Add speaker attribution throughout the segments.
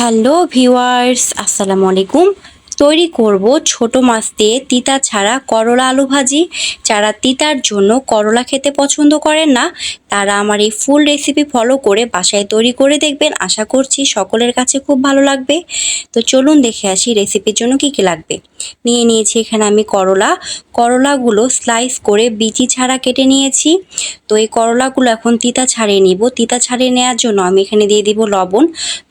Speaker 1: Hello viewers আসসালামু আলাইকুম। তৈরি করব ছোট মাছ দিয়ে। তিতা ছাড়া করলা আলু ভাজি। যারা তিতার জন্য করলা খেতে পছন্দ করেন না, তারা আমার এই ফুল রেসিপি ফলো করে বাসায় তৈরি করে দেখবেন। আশা করছি সকলের কাছে খুব ভালো লাগবে। তো চলুন দেখে আসি রেসিপির জন্য কি কি লাগবে। নিয়ে নিয়েছি এখানে আমি করলা। করলাগুলো স্লাইস করে বিচি ছাড়া কেটে নিয়েছি। তো এই করলাগুলো এখন তিতা ছাড়িয়ে নিব। তিতা ছাড়িয়ে নেওয়ার জন্য আমি এখানে দিয়ে দিব লবণ।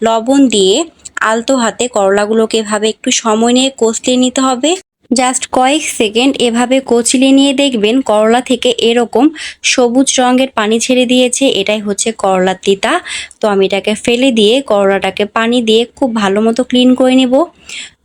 Speaker 1: লবণ দিয়ে আলতো হাতে করলাগুলোকে এভাবে একটু সময় নিয়ে কষলিয়ে নিতে হবে। জাস্ট কয়েক সেকেন্ড এভাবে কচলে নিয়ে দেখবেন করলা থেকে এরকম সবুজ রঙের পানি ছেড়ে দিয়েছে, এটাই হচ্ছে করলা তিতা। তো আমি এটাকে ফেলে দিয়ে করলাটাকে পানি দিয়ে খুব ভালো মতো ক্লিন করে নেব।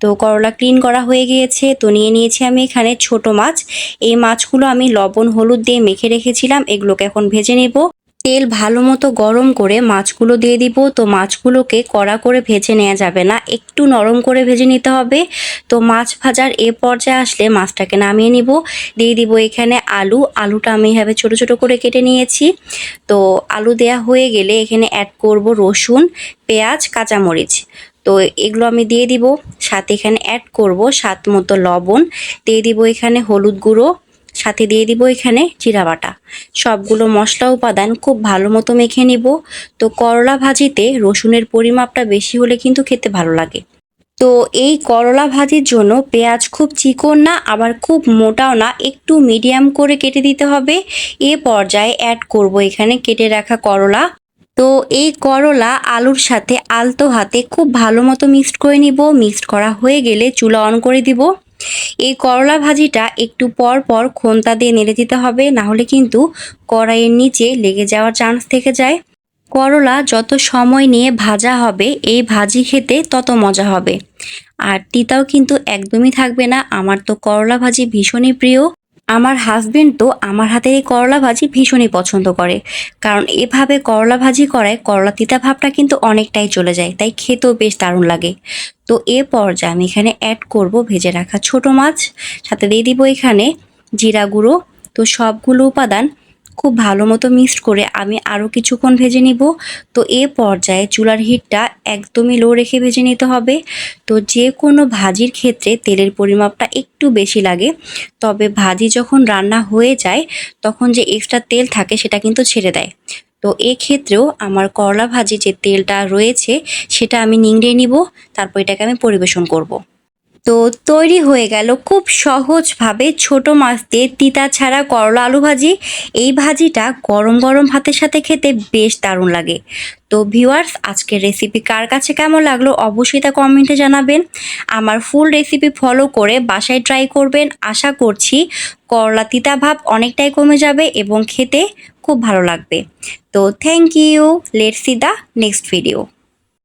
Speaker 1: তো করলা ক্লিন করা হয়ে গিয়েছে, তো নিয়ে নিয়েছি আমি এখানে ছোট মাছ। এই মাছগুলো আমি লবণ, হলুদ দিয়ে মেখে রেখেছিলাম, এগুলোকে এখন ভেজে নেব। তেল ভালো মতো গরম করে মাছগুলো দিয়ে দিব। তো মাছগুলোকে কড়া করে ভেজে নেওয়া যাবে না। একটু নরম করে ভেজে নিতে হবে। তো মাছ ভাজার এ পর্যায়ে আসলে মাছটাকে নামিয়ে নিব। দিয়ে দিব এখানে আলু। আলুটা আমি এভাবে ছোট ছোট করে কেটে নিয়েছি। তো আলু দেয়া হয়ে গেলে এখানে অ্যাড করব রসুন, পেঁয়াজ, কাঁচামরিচ। তো এগুলো আমি দিয়ে দিব। সাথে এখানে অ্যাড করব স্বাদ মতো লবণ। দিয়ে দিব এখানে হলুদ গুঁড়ো। সাথে দিয়ে দিব এখানে জিরা বাটা। সবগুলো মশলা উপাদান খুব ভালো মতো মেখে নিব। তো করলা ভাজিতে রসুনের পরিমাপটা বেশি হলে কিন্তু খেতে ভালো লাগে। তো এই করলা ভাজির জন্য পেঁয়াজ খুব চিকন না, আবার খুব মোটাও না, একটু মিডিয়াম করে কেটে দিতে হবে। এ পর্যায়ে অ্যাড করব এখানে কেটে রাখা করলা। তো এই করলা আলুর সাথে আলতো হাতে খুব ভালো মতো মিক্সড করে নিব। মিক্সড করা হয়ে গেলে চুলা অন করে দিব। এই করলা ভাজিটা একটু পর পর খোন্তা দিয়ে নেড়ে দিতে হবে নাহলে কিন্তু কড়াইয়ের নিচে লেগে যাওয়ার চান্স থেকে যায়। করলা যত সময় নিয়ে ভাজা হবে, এই ভাজি খেতে তত মজা হবে। আর তিতাও কিন্তু একদমই থাকবে না। আমার তো করলা ভাজি ভীষণই প্রিয়। আমার হাজবেন্ড তো আমার হাতের এই করলা ভাজি ভীষণই পছন্দ করে। কারণ এভাবে করলা ভাজি করায় করলা তিতা ভাবটা কিন্তু অনেকটাই চলে যায়, তাই খেতেও বেশ দারুণ লাগে। তো এ পর্যায়ে আমি এখানে অ্যাড করব ভেজে রাখা ছোট মাছ, সাথে দিয়ে দিব এখানে জিরা গুঁড়ো। তো সবগুলো উপাদান খুব ভালো মতো মিক্সড করে আমি আরও কিছুক্ষণ ভেজে নিব। তো এ পর্যায়ে চুলার হিটটা একদমই লো রেখে ভেজে নিতে হবে। তো যে কোনো ভাজির ক্ষেত্রে তেলের পরিমাপটা একটু বেশি লাগে। তবে ভাজি যখন রান্না হয়ে যায়, তখন যে এক্সট্রা তেল থাকে সেটা কিন্তু ছেড়ে দেয়। তো এক্ষেত্রেও আমার করলা ভাজি যে তেলটা রয়েছে, সেটা আমি নিংড়ে নিব, তারপর এটাকে আমি পরিবেশন করব। তো তৈরি হয়ে গেল খুব সহজভাবে ছোট মাছ দিয়ে তিতা ছাড়া করলা আলু ভাজি। এই ভাজিটা গরম গরম ভাতের সাথে খেতে বেশ দারুণ লাগে। তো ভিউয়ার্স, আজকের রেসিপি কার কাছে কেমন লাগল অবশ্যই তা কমেন্টে জানাবেন। আমার ফুল রেসিপি ফলো করে বাসায় ট্রাই করবেন। আশা করছি করলা তিতা ভাব অনেকটাই কমে যাবে এবং খেতে খুব ভালো লাগবে। তো thank you let's see the next video